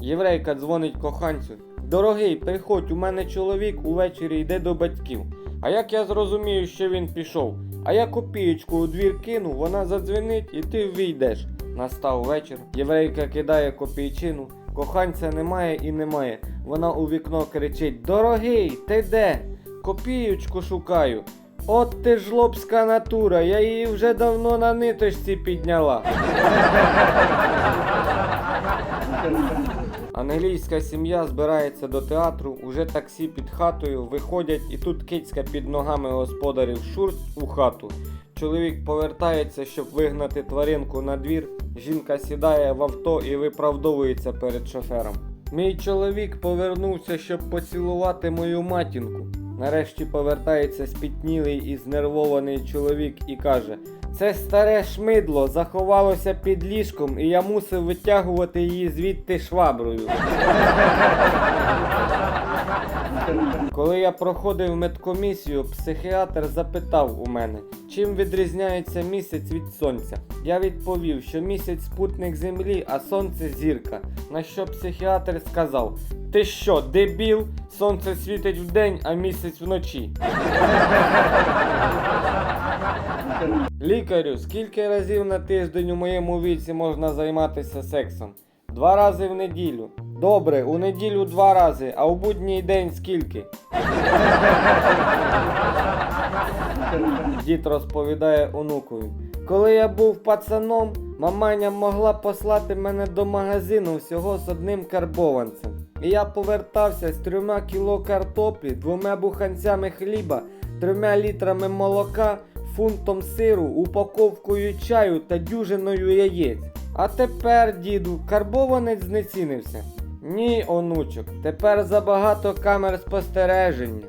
Єврейка дзвонить коханцю. Дорогий, приходь, у мене чоловік увечері йде до батьків. А як я зрозумію, що він пішов? А я копієчку у двір кину, вона задзвенить і ти ввійдеш. Настав вечір. Єврейка кидає копійчину. Коханця немає і немає. Вона у вікно кричить: Дорогий, ти де? Копієчку шукаю. От ти ж лобська натура, я її вже давно на ниточці підняла. Англійська сім'я збирається до театру, уже таксі під хатою, виходять і тут кицька під ногами господарів шурсть у хату. Чоловік повертається, щоб вигнати тваринку на двір. Жінка сідає в авто і виправдовується перед шофером. Мій чоловік повернувся, щоб поцілувати мою матінку. Нарешті повертається спітнілий і знервований чоловік і каже: Це старе шмидло заховалося під ліжком, і я мусив витягувати її звідти шваброю. Коли я проходив медкомісію, психіатр запитав у мене, чим відрізняється місяць від сонця. Я відповів, що місяць спутник землі, а сонце зірка. На що психіатр сказав: Ти що, дебіл? Сонце світить вдень, а місяць вночі. Лікарю, скільки разів на тиждень у моєму віці можна займатися сексом? Два рази в неділю. Добре, у неділю два рази, а у будній день скільки? Дід розповідає онукові. Коли я був пацаном, маманя могла послати мене до магазину всього з одним карбованцем. І я повертався з трьома кіло картоплі, двома буханцями хліба, трьома літрами молока, фунтом сиру, упаковкою чаю та дюжиною яєць. А тепер, діду, карбованець знецінився. Ні, онучок, тепер забагато камер спостереження.